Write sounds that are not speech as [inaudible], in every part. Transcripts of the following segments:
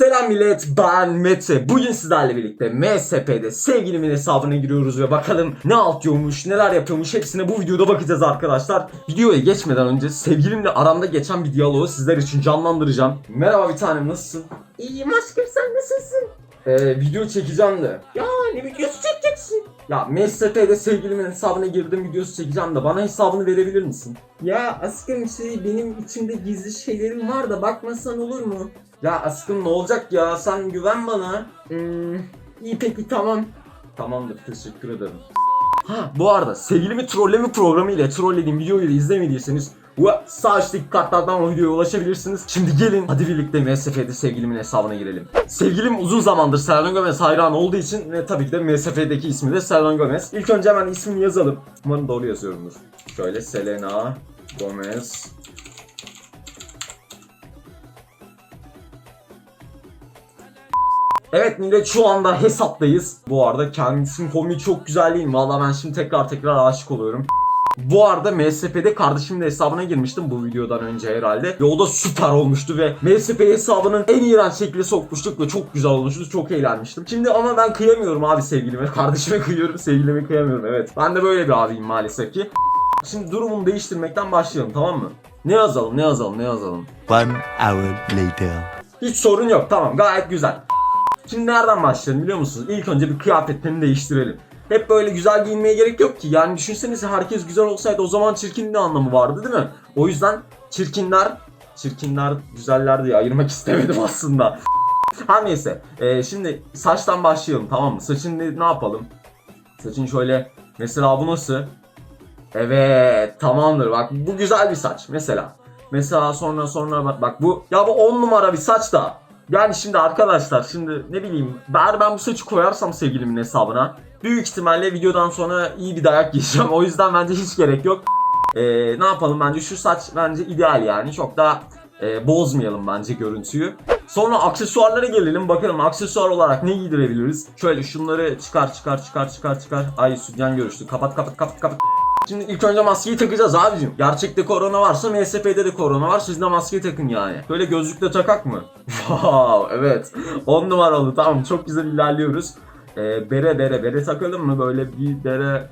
Selam millet ben Mete. Bugün sizlerle birlikte MSP'de sevgilimin hesabına giriyoruz ve bakalım ne atıyormuş neler yapıyormuş hepsine bu videoda bakacağız arkadaşlar. Videoya geçmeden önce sevgilimle aramda geçen bir diyaloğu sizler için canlandıracağım. Merhaba bir tanem nasılsın? İyiyim aşkım sen nasılsın? Ee, video çekeceğim de. Ya ne videosu çekeceksin? Ya MSP'de sevgilimin hesabına girdim videosu çekeceğim de bana hesabını verebilir misin? Ya aşkım şey benim içimde gizli şeylerim var da bakmasan olur mu? Ya aşkım ne olacak ya sen güven bana. Hmm, iyi peki tamam. Tamamdır teşekkür ederim. Ha bu arada sevgilimi trolleme programı ile trollediğim videoyu da izlemediyseniz bu sağ üstteki kartlardan o videoya ulaşabilirsiniz. Şimdi gelin hadi birlikte MSF'de sevgilimin hesabına girelim. Sevgilim uzun zamandır Selena Gomez hayranı olduğu için ve tabii ki de MSF'deki ismi de Selena Gomez. İlk önce hemen ismini yazalım. Umarım doğru yazıyorumdur. Şöyle Selena Gomez Evet millet şu anda hesaptayız. Bu arada kendisinin komiği çok güzel değil mi? Valla ben şimdi tekrar tekrar aşık oluyorum. Bu arada MSP'de kardeşimin de hesabına girmiştim bu videodan önce herhalde. Ve o da süper olmuştu ve MSP hesabının en iğrenç şekli sokmuştuk ve çok güzel olmuştu. Çok eğlenmiştim. Şimdi ama ben kıyamıyorum abi sevgilime. Kardeşime kıyıyorum, sevgilime kıyamıyorum evet. Ben de böyle bir abiyim maalesef ki. Şimdi durumumu değiştirmekten başlayalım tamam mı? Ne yazalım, ne yazalım, ne yazalım? One hour later. Hiç sorun yok tamam gayet güzel. Şimdi nereden başlayalım biliyor musunuz? İlk önce bir kıyafetlerini değiştirelim. Hep böyle güzel giyinmeye gerek yok ki. Yani düşünsenize herkes güzel olsaydı o zaman çirkin ne anlamı vardı değil mi? O yüzden çirkinler, çirkinler güzeller diye ayırmak [laughs] istemedim aslında. Her neyse. Ee, şimdi saçtan başlayalım tamam mı? Saçın ne yapalım? Saçın şöyle mesela bu nasıl? Evet tamamdır bak bu güzel bir saç mesela. Mesela sonra sonra bak, bak bu ya bu 10 numara bir saç da. Yani şimdi arkadaşlar şimdi ne bileyim eğer ben bu saçı koyarsam sevgilimin hesabına büyük ihtimalle videodan sonra iyi bir dayak yiyeceğim. [laughs] O yüzden bence hiç gerek yok. Ee, ne yapalım bence şu saç bence ideal yani çok da e, bozmayalım bence görüntüyü. Sonra aksesuarlara gelelim bakalım aksesuar olarak ne giydirebiliriz. Şöyle şunları çıkar çıkar çıkar çıkar çıkar. Ay sütyen görüştü kapat kapat kapat kapat. Şimdi ilk önce maskeyi takacağız abicim. Gerçekte korona varsa MSP'de de korona var. Siz de maskeyi takın yani. Böyle gözlükle takak mı? [laughs] Wow evet. 10 numaralı tamam çok güzel ilerliyoruz. Ee, bere bere bere takalım mı? Böyle bir bere...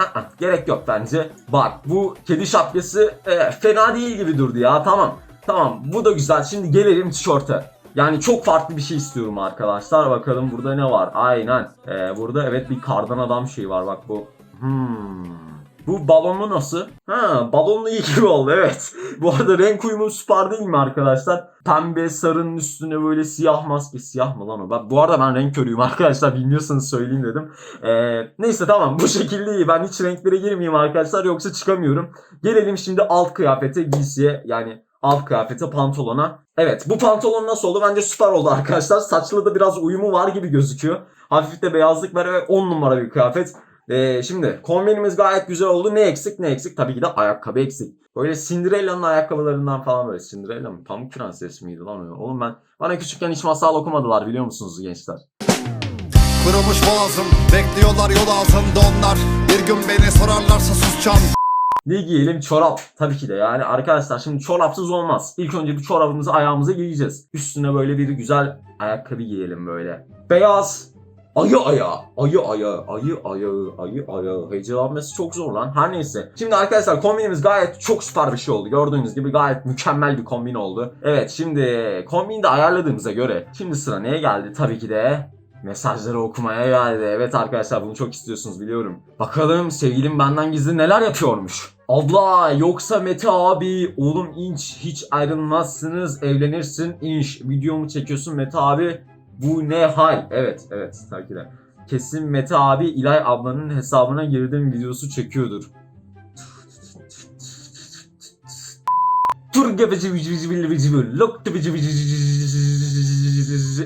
Aa, gerek yok bence. Bak bu kedi şapkası e, fena değil gibi durdu ya tamam. Tamam bu da güzel. Şimdi gelelim tişörte. Yani çok farklı bir şey istiyorum arkadaşlar. Bakalım burada ne var? Aynen. Ee, burada evet bir kardan adam şeyi var. Bak bu. Hmm. Bu balonlu nasıl? Ha balonlu iyi gibi oldu evet. [laughs] Bu arada renk uyumu süper değil mi arkadaşlar? Pembe sarının üstüne böyle siyah maske. Siyah mı lan o? Ben, bu arada ben renk körüyüm arkadaşlar bilmiyorsanız söyleyeyim dedim. Ee, neyse tamam bu şekilde iyi. Ben hiç renklere girmeyeyim arkadaşlar yoksa çıkamıyorum. Gelelim şimdi alt kıyafete giysiye yani alt kıyafete pantolona. Evet bu pantolon nasıl oldu? Bence süper oldu arkadaşlar. Saçla da biraz uyumu var gibi gözüküyor. Hafif de beyazlık var ve 10 numara bir kıyafet. Ee, şimdi kombinimiz gayet güzel oldu. Ne eksik ne eksik? Tabii ki de ayakkabı eksik. Böyle Cinderella'nın ayakkabılarından falan böyle. Cinderella mı? Pamuk Prenses miydi lan o? Oğlum ben bana küçükken hiç masal okumadılar biliyor musunuz gençler? Kırılmış boğazım Bekliyorlar yol altında onlar Bir gün beni sorarlarsa susacağım Ne giyelim? Çorap. Tabii ki de yani arkadaşlar şimdi çorapsız olmaz. İlk önce bir çorabımızı ayağımıza giyeceğiz. Üstüne böyle bir güzel ayakkabı giyelim böyle. Beyaz. Ayı ayağı. Ayı ayağı. Ayı ayağı. Ayı ayağı. Heyecanlanması çok zor lan. Her neyse. Şimdi arkadaşlar kombinimiz gayet çok süper bir şey oldu. Gördüğünüz gibi gayet mükemmel bir kombin oldu. Evet şimdi kombini de ayarladığımıza göre. Şimdi sıra neye geldi? Tabii ki de mesajları okumaya geldi. Evet arkadaşlar bunu çok istiyorsunuz biliyorum. Bakalım sevgilim benden gizli neler yapıyormuş. Abla yoksa Mete abi oğlum inç hiç ayrılmazsınız evlenirsin inş videomu çekiyorsun Mete abi bu ne hal? Evet evet de. Kesin Mete abi İlay ablanın hesabına girdim videosu çekiyordur.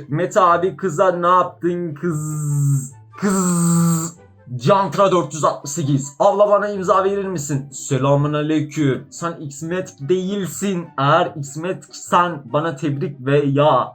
Mete abi kıza ne yaptın kız? Kız. Cantra 468. Abla bana imza verir misin? Selamun aleyküm. Sen Xmet değilsin. Eğer Xmet sen bana tebrik ve ya.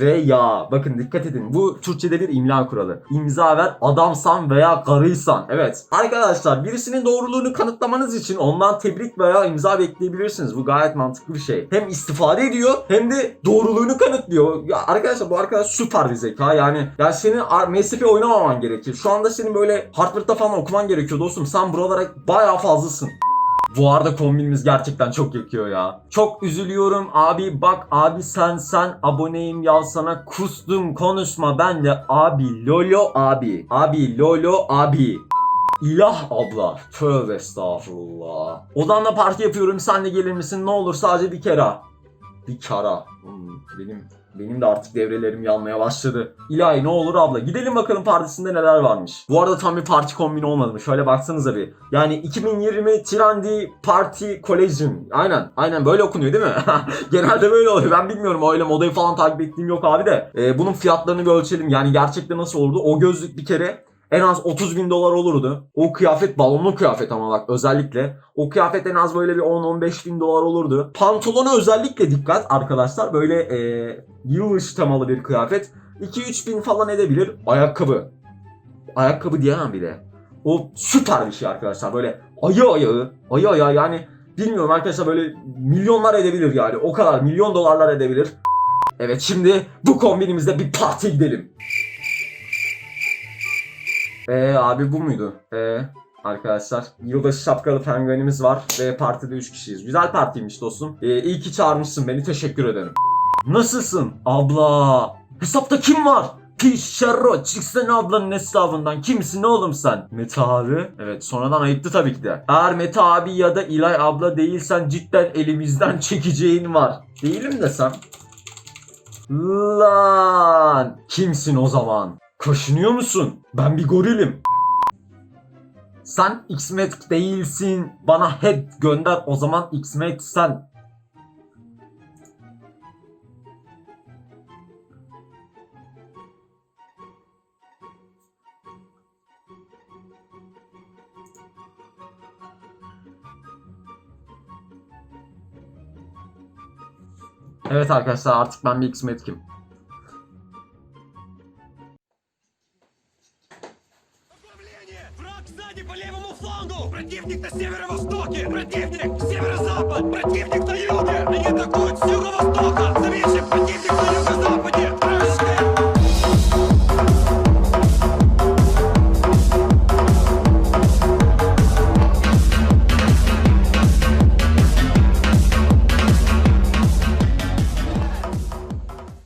Veya bakın dikkat edin bu Türkçe'de bir imla kuralı. İmza ver adamsan veya karıysan. Evet. Arkadaşlar birisinin doğruluğunu kanıtlamanız için ondan tebrik veya imza bekleyebilirsiniz. Bu gayet mantıklı bir şey. Hem istifade ediyor hem de doğruluğunu kanıtlıyor. Ya arkadaşlar bu arkadaş süper bir zeka. Yani ya senin MSP oynamaman gerekir. Şu anda senin böyle Harvard'da falan okuman gerekiyor dostum. Sen buralara bayağı fazlasın. Bu arada kombinimiz gerçekten çok yakıyor ya. Çok üzülüyorum abi bak abi sen sen aboneyim ya sana kustum konuşma ben de abi lolo abi. Abi lolo abi. İlah abla. Tövbe estağfurullah. Odanla parti yapıyorum sen de gelir misin ne olur sadece bir kere. Bir kara. Hmm, benim benim de artık devrelerim yanmaya başladı. İlahi ne olur abla. Gidelim bakalım partisinde neler varmış. Bu arada tam bir parti kombini olmadı mı? Şöyle baksanıza bir. Yani 2020 Trendy Party Collection. Aynen. Aynen böyle okunuyor değil mi? [laughs] Genelde böyle oluyor. Ben bilmiyorum. Öyle modayı falan takip ettiğim yok abi de. Ee, bunun fiyatlarını bir ölçelim. Yani gerçekten nasıl oldu? O gözlük bir kere en az 30 bin dolar olurdu. O kıyafet balonlu kıyafet ama bak özellikle. O kıyafet en az böyle bir 10-15 bin dolar olurdu. Pantolona özellikle dikkat arkadaşlar. Böyle e, yılbaşı temalı bir kıyafet. 2-3 bin falan edebilir. Ayakkabı. Ayakkabı diyemem bile. O süper bir şey arkadaşlar. Böyle ayı ayağı. Ayı ayağı yani bilmiyorum arkadaşlar böyle milyonlar edebilir yani. O kadar milyon dolarlar edebilir. Evet şimdi bu kombinimizde bir parti gidelim. Eee abi bu muydu? Eee arkadaşlar yılbaşı şapkalı penguenimiz var ve partide 3 kişiyiz. Güzel partiymiş dostum. Ee, iyi ki çağırmışsın beni teşekkür ederim. Nasılsın abla? Hesapta kim var? Pişero çıksana ablanın hesabından. Kimsin oğlum sen? Mete abi. Evet sonradan ayıptı tabii ki de. Eğer Mete abi ya da İlay abla değilsen cidden elimizden [laughs] çekeceğin var. Değilim desem. Lan kimsin o zaman? Kaşınıyor musun? Ben bir gorilim. Sen X-Met değilsin. Bana head gönder o zaman X-Met sen. Evet arkadaşlar artık ben bir X-Met сзади по левому флангу! Противник на северо-востоке! Противник! Северо-запад! Противник на юге! Они атакуют с юго-востока! Заметьте, противник на юго-западе!